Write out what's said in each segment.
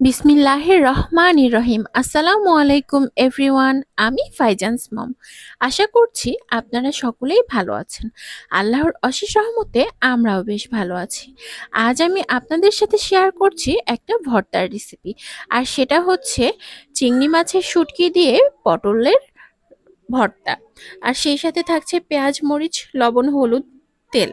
বিসমিল্লাহির রহমানির রহিম। আসসালামু আলাইকুম এভরিওয়ান আমি ফাইজান্স মম আশা করছি আপনারা সকলেই ভালো আছেন। আল্লাহর অশেষ রহমতে আমরাও বেশ ভালো আছি। আজ আমি আপনাদের সাথে শেয়ার করছি একটা ভর্তার রেসিপি আর সেটা হচ্ছে চিংড়ি মাছের শুটকি দিয়ে পটলের ভর্তা। আর সেই সাথে থাকছে পেঁয়াজ, মরিচ, লবণ, হলুদ, তেল।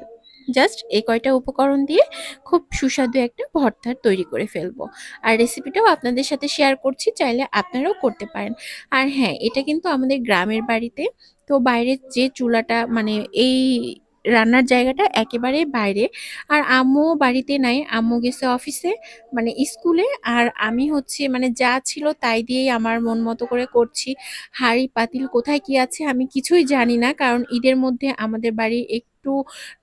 জাস্ট এই কয়টা উপকরণ দিয়ে খুব সুস্বাদু একটা ভর্তা তৈরি করে ফেলব। আর রেসিপিটাও আপনাদের সাথে শেয়ার করছি, চাইলে আপনারাও করতে পারেন। আর হ্যাঁ এটা কিন্তু আমাদের গ্রামের বাড়িতে, তো বাইরের যে চুলাটা মানে এই রান্নার জায়গাটা একেবারে বাইরে। আর আম্মু বাড়িতে নাই, আম্মু গেছে অফিসে মানে স্কুলে। আর আমি হচ্ছে মানে যা ছিল তাই দিয়েই আমার মন মতো করে করছি। হাঁড়ি, পাতিল কোথায় কি আছে আমি কিছুই জানি না, কারণ ঈদের মধ্যে আমাদের বাড়ি একটু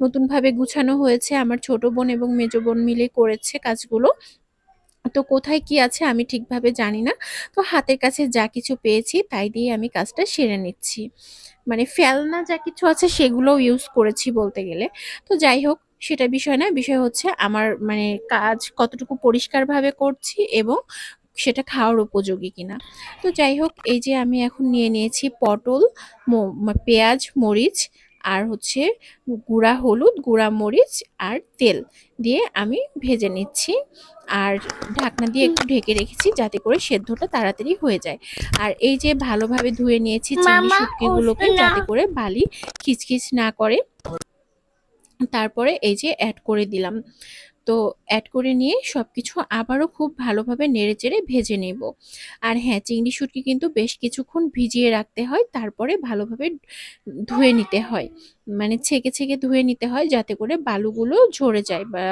নতুনভাবে গুছানো হয়েছে। আমার ছোট বোন এবং মেজো বোন মিলে করেছে কাজগুলো। তো কোথায় কি আছে আমি ঠিকভাবে জানি না। তো হাতের কাছে যা কিছু পেয়েছি তাই দিয়ে আমি কাজটা সেরে নিচ্ছি। মানে ফেলনা যা কিছু আছে সেগুলোও ইউজ করেছি বলতে গেলে। তো যাই হোক, সেটা বিষয় না বিষয় হচ্ছে আমার মানে কাজ কতটুকু পরিষ্কারভাবে করছি এবং সেটা খাওয়ার উপযোগী কিনা। তো যাই হোক, এই যে আমি এখন নিয়ে নিয়েছি পটল পেঁয়াজ, মরিচ আর হচ্ছে গুঁড়া হলুদ গুঁড়া মরিচ আর তেল দিয়ে আমি ভেজে নিচ্ছি। আর ঢাকনা দিয়ে একটু ঢেকে রেখেছি যাতে করে সেদ্ধটা তাড়াতাড়ি হয়ে যায়। আর এই যে ভালোভাবে ধুয়ে নিয়েছি চিংড়ি শুটকিগুলোকে যাতে করে বালি খিচখিচ না করে। তারপরে এই যে অ্যাড করে দিলাম। তো অ্যাড করে নিয়ে সব কিছু আবারও খুব ভালোভাবে নেড়ে চেড়ে ভেজে নেব। আর হ্যাঁ চিংড়ি শুটকি কিন্তু বেশ কিছুক্ষণ ভিজিয়ে রাখতে হয়, তারপরে ভালোভাবে ধুয়ে নিতে হয়। মানে ছেঁকে ছেঁকে ধুয়ে নিতে হয় যাতে করে বালুগুলো ঝরে যায় বা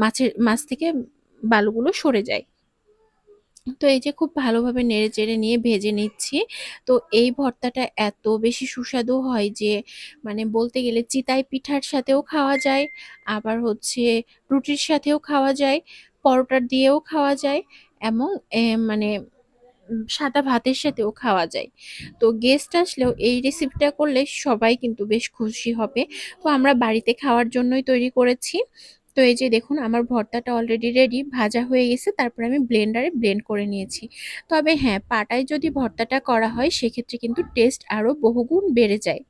মাছের, মাছ থেকে বালুগুলো সরে যায়। তো এই যে খুব ভালোভাবে নেড়ে চেড়ে নিয়ে ভেজে নিচ্ছি। তো এই ভর্তাটা এত বেশি সুস্বাদু হয় যে মানে বলতে গেলে চিতাই পিঠার সাথেও খাওয়া যায়, আবার হচ্ছে রুটির সাথেও খাওয়া যায় পরোটা দিয়েও খাওয়া যায় এবং মানে সাদা ভাতের সাথেও খাওয়া যায়। তো গেস্ট আসলেও এই রেসিপিটা করলে সবাই কিন্তু বেশ খুশি হবে। তো আমরা বাড়িতে খাওয়ার জন্যই তৈরি করেছি। তো এই যে দেখুন, আমার ভর্তাটা অলরেডি রেডি ভাজা হয়ে গেছে, তারপর আমি ব্লেন্ডারে ব্লেন্ড করে নিয়েছি। তবে হ্যাঁ পাটায় যদি ভর্তাটা করা হয়, সেক্ষেত্রে কিন্তু টেস্ট আরও বহুগুণ বেড়ে যায়।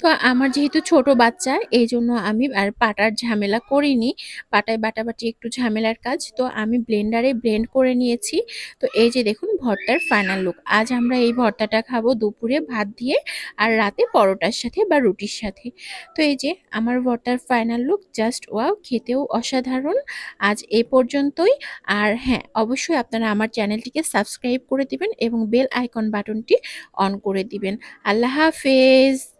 তো আমার যেহেতু ছোট বাচ্চা এই জন্য আমি আর পাটার ঝামেলা করিনি। পাটায় বাটাবাটি একটু ঝামেলার কাজ, তো আমি ব্লেন্ডারে ব্লেন্ড করে নিয়েছি। তো এই যে দেখুন ভর্তার ফাইনাল লুক। আজ আমরা এই ভর্তাটা খাব দুপুরে ভাত দিয়ে আর রাতে পরোটার সাথে বা রুটির সাথে। তো এই যে আমার ভর্তার ফাইনাল লুক, জাস্ট ওয়াও, খেতেও অসাধারণ। আজ এ পর্যন্তই। আর হ্যাঁ অবশ্যই আপনারা আমার চ্যানেলটিকে সাবস্ক্রাইব করে দিবেন এবং বেল আইকন বাটনটি অন করে দিবেন। আল্লাহ হাফেজ।